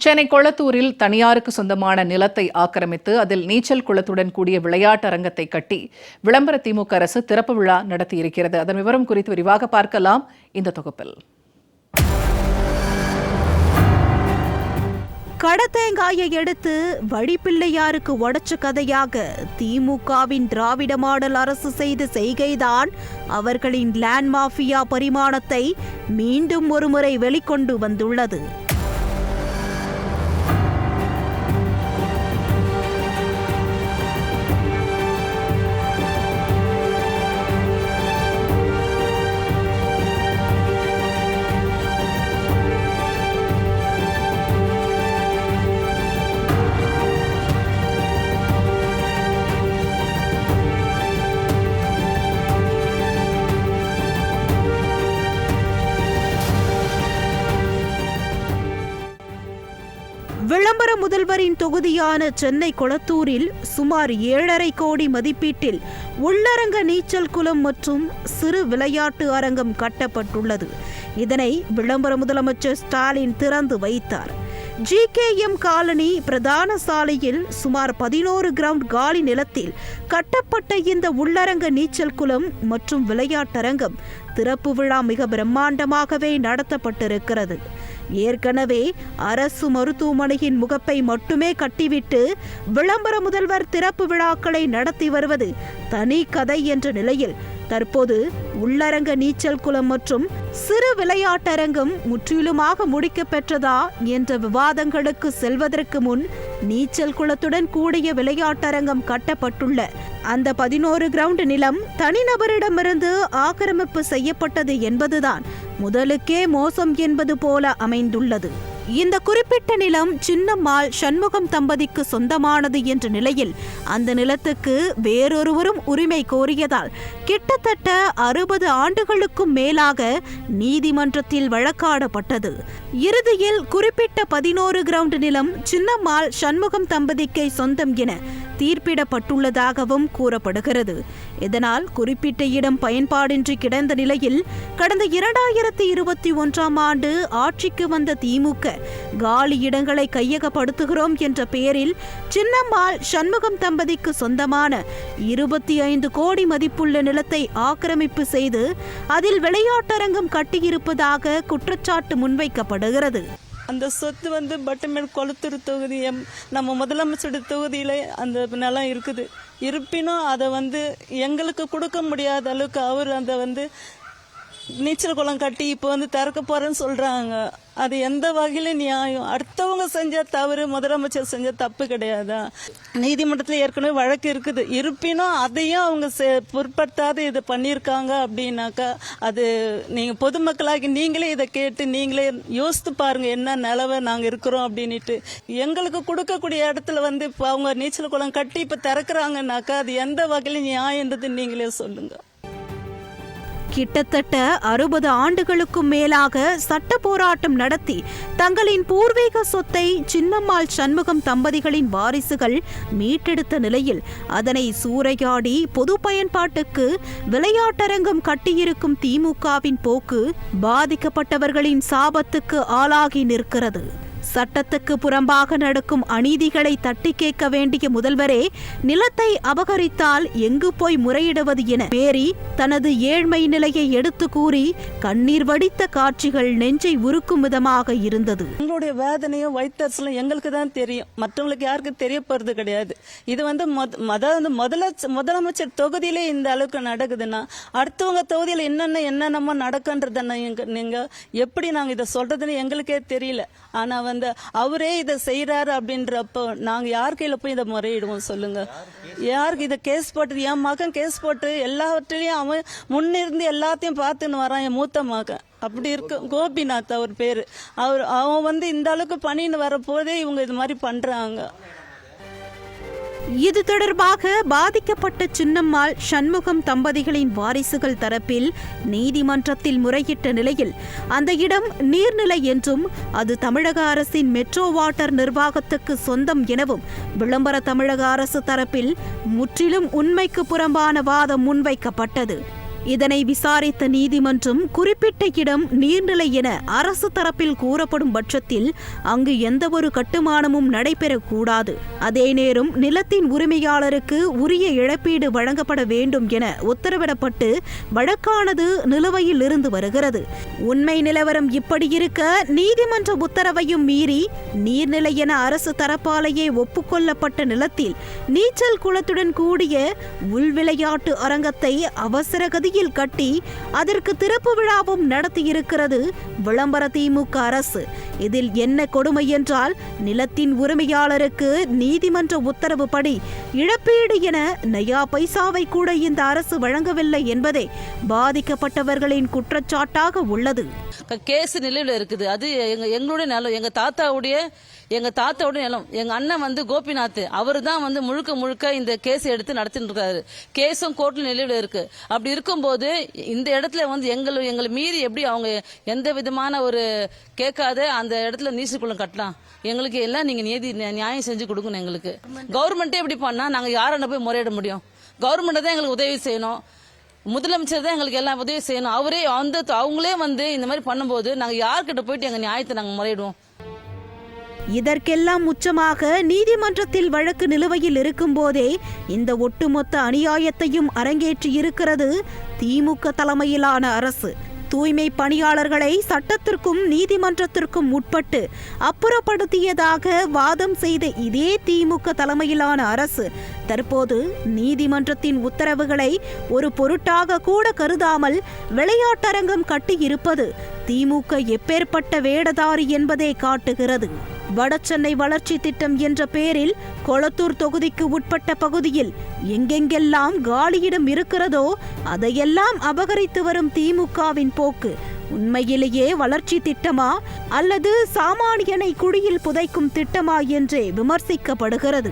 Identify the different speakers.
Speaker 1: சென்னை கொளத்தூரில் தனியாருக்கு சொந்தமான நிலத்தை ஆக்கிரமித்து அதில் நீச்சல் குளத்துடன் கூடிய விளையாட்டு அரங்கத்தை கட்டி விளம்பர திமுக அரசு திறப்பு விழா நடத்தியிருக்கிறது. அதன் விவரம் குறித்து விரிவாக பார்க்கலாம். இந்த தொகுப்பில்.
Speaker 2: கடத்தேங்காயை எடுத்து வழிப்பிள்ளையாருக்கு உடைச்ச கதையாக திமுகவின் திராவிட மாடல் அரசு செய்த செய்கைதான் அவர்களின் லேண்ட் மாஃபியா பரிமாணத்தை மீண்டும் ஒருமுறை வெளிக்கொண்டு வந்துள்ளது. விளம்பர முதல்வரின் தொகுதியான சென்னை கொளத்தூரில் சுமார் ஏழரை கோடி மதிப்பீட்டில் உள்ளரங்க நீச்சல் குளம் மற்றும் சிறு விளையாட்டு அரங்கம் கட்டப்பட்டுள்ளது. இதனை விளம்பர முதலமைச்சர் ஸ்டாலின் திறந்து வைத்தார். ஜிகேஎம் காலனி பிரதான சாலையில் சுமார் பதினோரு கிரவுண்ட் காலி நிலத்தில் கட்டப்பட்ட இந்த உள்ளரங்க நீச்சல் குளம் மற்றும் விளையாட்டரங்கம் திறப்பு விழா மிக பிரம்மாண்டமாகவே நடத்தப்பட்டிருக்கிறது. ஏற்கனவே அரசு மருத்துவமனையின் முகப்பை மட்டுமே கட்டிவிட்டு விளம்பர முதல்வர் திறப்பு விழாக்களை நடத்தி வருவது தனி கதை என்ற நிலையில் தற்போது உள்ளரங்க நீச்சல் குளம் மற்றும் சிறு விளையாட்டரங்கம் முற்றிலுமாக முடிக்க பெற்றதா என்ற விவாதங்களுக்கு செல்வதற்கு முன் நீச்சல் குளத்துடன் கூடிய விளையாட்டரங்கம் கட்டப்பட்டுள்ள. அந்த பதினோரு கிரவுண்ட் நிலம் தனிநபரிடமிருந்து ஆக்கிரமிப்பு செய்யப்பட்டது என்பதுதான். முதலுக்கே மோசம் என்பது போல அமைந்துள்ளது. இந்த குறிப்பிட்ட நிலம் சின்னம்மாள் சண்முகம் தம்பதிக்கு சொந்தமானது என்ற நிலையில் அந்த நிலத்துக்கு வேறொருவரும் உரிமை கோரியதால் கிட்டத்தட்ட அறுபது ஆண்டுகளுக்கும் மேலாக நீதிமன்றத்தில் வழக்காடப்பட்டது. இறுதியில் குறிப்பிட்ட பதினோரு கிரவுண்ட் நிலம் சின்னம்மாள் சண்முகம் தம்பதிக்கை சொந்தம் என தீர்ப்பிடப்பட்டுள்ளதாகவும் கூறப்படுகிறது. இதனால் குறிப்பிட்ட இடம் பயன்பாடின்றி கிடந்த நிலையில் கடந்த இரண்டாயிரத்தி இருபத்தி ஒன்றாம் ஆண்டு ஆட்சிக்கு வந்த திமுக காலி இடங்களை கையகப்படுத்துகிறோம் என்ற பெயரில் சின்னம்மாள் சண்முகம் தம்பதிக்கு சொந்தமான இருபத்தி ஐந்து கோடி மதிப்புள்ள நிலத்தை ஆக்கிரமிப்பு செய்து அதில் விளையாட்டரங்கம் கட்டியிருப்பதாக குற்றச்சாட்டு முன்வைக்கப்படுகிறது.
Speaker 3: அந்த சொத்து வந்து பட்டமேல் கொளத்தூர் தொகுதி எம் நம்ம முதலமைச்சருடைய தொகுதியில் அந்த நிலம் இருக்குது. இருப்பினும் அதை வந்து எங்களுக்கு கொடுக்க முடியாத அளவுக்கு அவர் அதை வந்து நீச்சல் குளம் கட்டி இப்போ வந்து திறக்க போறேன்னு சொல்றாங்க. அது எந்த வகையில நியாயம்? அடுத்தவங்க செஞ்ச தவறு முதலமைச்சர் செஞ்ச தப்பு கிடையாதா? நீதிமன்றத்தில் ஏற்கனவே வழக்கு இருக்குது. இருப்பினும் அதையும் அவங்க செ- பொருட்படுத்தாது இதை பண்ணியிருக்காங்க அப்படின்னாக்கா அது நீங்க பொதுமக்களாகி நீங்களே இதை கேட்டு நீங்களே யோசித்து பாருங்க என்ன நிலவை நாங்கள் இருக்கிறோம் அப்படின்ட்டு எங்களுக்கு கொடுக்கக்கூடிய இடத்துல வந்து இப்போ அவங்க நீச்சல் குளம் கட்டி இப்போ திறக்கிறாங்கன்னாக்கா அது எந்த வகையில நியாயன்றது நீங்களே சொல்லுங்க.
Speaker 2: கிட்டத்தட்ட அறுபது ஆண்டுகளுக்கும் மேலாக சட்ட போராட்டம் நடத்தி தங்களின் பூர்வீக சொத்தை சின்னம்மாள் சண்முகம் தம்பதிகளின் வாரிசுகள் மீட்டெடுத்த நிலையில் அதனை சூறையாடி பொது பயன்பாட்டுக்கு விளையாட்டரங்கம் கட்டியிருக்கும் திமுகவின் போக்கு பாதிக்கப்பட்டவர்களின் சாபத்துக்கு ஆளாகி நிற்கிறது. சட்டத்துக்கு புறம்பாக நடக்கும் அநீதிகளை தட்டி கேட்க வேண்டிய முதல்வரே நிலத்தை அபகரித்தால் எங்கு போய் முறையிடுவது என மேரி தனது ஏழ்மை நிலையை எடுத்து கூறி கண்ணீர் வடித்த காட்சிகள் நெஞ்சை உருக்கும் விதமாக இருந்தது.
Speaker 3: எங்களுடைய வேதனையும் வைத்தரசலும் எங்களுக்கு தான் தெரியும். மற்றவங்களுக்கு யாருக்கும் தெரியப்படுறது கிடையாது. இது வந்து மொத வந்து முதல முதலமைச்சர் தொகுதியிலே இந்த அளவுக்கு நடக்குதுன்னா அடுத்தவங்க தொகுதியில் என்னென்ன என்னென்னமோ நடக்குன்றத நீங்க எப்படி நாங்க இதை சொல்றதுன்னு எங்களுக்கே தெரியல. ஆனா வந்து அவரே இதை செய்யறாரு அப்படின்றப்போ நாங்க யார் கையில் போய் இதை முறையிடுவோம் சொல்லுங்க. யாருக்கு இதை கேஸ் போட்டு என் மகன் கேஸ் போட்டு எல்லாவற்றிலையும் அவன் முன்னிருந்து எல்லாத்தையும் பார்த்துன்னு வரான் என் மூத்த மகன். அப்படி இருக்கு. கோபிநாத் அவர் பேரு. அவர் அவன் வந்து இந்த அளவுக்கு பண்ணின்னு வரப்போதே இவங்க இது மாதிரி பண்றாங்க.
Speaker 2: இது தொடர்பாக பாதிக்கப்பட்ட சின்னம்மாள் சண்முகம் தம்பதிகளின் வாரிசுகள் தரப்பில் நீதிமன்றத்தில் முறையிட்ட நிலையில் அந்த இடம் நீர்நிலை என்றும் அது தமிழக அரசின் மெட்ரோ வாட்டர் நிர்வாகத்துக்கு சொந்தம் எனவும் விளம்பர தமிழக அரசு தரப்பில் முற்றிலும் உண்மைக்கு புறம்பான வாதம் முன்வைக்கப்பட்டது. இதனை விசாரித்த நீதிமன்றம் குறிப்பிட்ட இடம் நீர்நிலை என அரசு தரப்பில் கூறப்படும் பட்சத்தில் அங்கு எந்தவொரு கட்டுமானமும் நடைபெறக்கூடாது. அதே நேரம் நிலத்தின் உரிமையாளருக்கு உரிய இழப்பீடு வழங்கப்பட வேண்டும் என உத்தரவிடப்பட்டு வழக்கானது நிலுவையில் இருந்து வருகிறது. உண்மை நிலவரம் இப்படி இருக்க நீதிமன்ற உத்தரவையும் மீறி நீர்நிலை என அரசு தரப்பாலேயே ஒப்புக்கொள்ளப்பட்ட நிலத்தில் நீச்சல் குளத்துடன் கூடிய உள்விளையாட்டு அரங்கத்தை அவசரகதி கையில் கட்டி அதற்கு திறப்பு விழாவும் நடத்தியிருக்கிறது விளம்பர திமுக அரசு. இதில் என்ன கொடுமை என்றால் நிலத்தின் உரிமையாளருக்கு நீதிமன்ற உத்தரவுப்படி இழப்பீடு என நயா பைசாவை கூட இந்த அரசு வழங்கவில்லை என்பதே பாதிக்கப்பட்டவர்களின் குற்றச்சாட்டாக உள்ளது.
Speaker 4: கேஸ் நிலையில் இருக்குது. அது எங்க எங்களுடைய நிலம் எங்க தாத்தாவுடைய எங்க தாத்தாவுடைய நிலம். எங்க அண்ணன் வந்து கோபிநாத் அவர் தான் வந்து முழுக்க முழுக்க இந்த கேஸ் எடுத்து நடத்திட்டு இருக்காரு கேஸும் கோர்ட்ல நிலையில் இருக்கு. அப்படி இருக்கும் இருக்கும்போது இந்த இடத்துல வந்து எங்களை எங்களை மீறி எப்படி அவங்க எந்த விதமான ஒரு கேட்காத அந்த இடத்துல நீசுக்குளம் கட்டலாம். எங்களுக்கு எல்லாம் நீங்க நீதி நியாயம் செஞ்சு கொடுக்கணும் எங்களுக்கு. கவர்மெண்ட்டே இப்படி பண்ணா நாங்க யாரை போய் முறையிட முடியும்? கவர்மெண்ட்டை தான் எங்களுக்கு உதவி செய்யணும். முதலமைச்சர் தான் எங்களுக்கு எல்லாம் உதவி செய்யணும். அவரே அந்த அவங்களே வந்து இந்த மாதிரி பண்ணும்போது நாங்கள் யார்கிட்ட போயிட்டு எங்கள் நியாயத்தை நாங்கள் முறையிடுவோம்?
Speaker 2: இதற்கெல்லாம் உச்சமாக நீதிமன்றத்தில் வழக்கு நிலுவையில் இருக்கும்போதே இந்த ஒட்டுமொத்த அநியாயத்தையும் அரங்கேற்றி இருக்கிறது திமுக தலைமையிலான அரசு. தூய்மை பணியாளர்களை சட்டத்திற்கும் நீதிமன்றத்திற்கும் உட்பட்டு அப்புறப்படுத்தியதாக வாதம் செய்த இதே திமுக தலைமையிலான அரசு தற்போது நீதிமன்றத்தின் உத்தரவுகளை ஒரு பொருட்டாக கூட கருதாமல் விளையாட்டரங்கம் கட்டியிருப்பது திமுக எப்பேற்பட்ட வேடதாரி என்பதை காட்டுகிறது. வடசென்னை வளர்ச்சி திட்டம் என்ற பெயரில் கொளத்தூர் தொகுதிக்கு உட்பட்ட பகுதியில் எங்கெங்கெல்லாம் காலியிடம் இருக்கிறதோ அதையெல்லாம் அபகரித்து வரும் திமுகவின் போக்கு. உண்மையிலேயே வளர்ச்சி திட்டமா அல்லது சாமானியனை குழியில் புதைக்கும் திட்டமா என்றே விமர்சிக்கப்படுகிறது.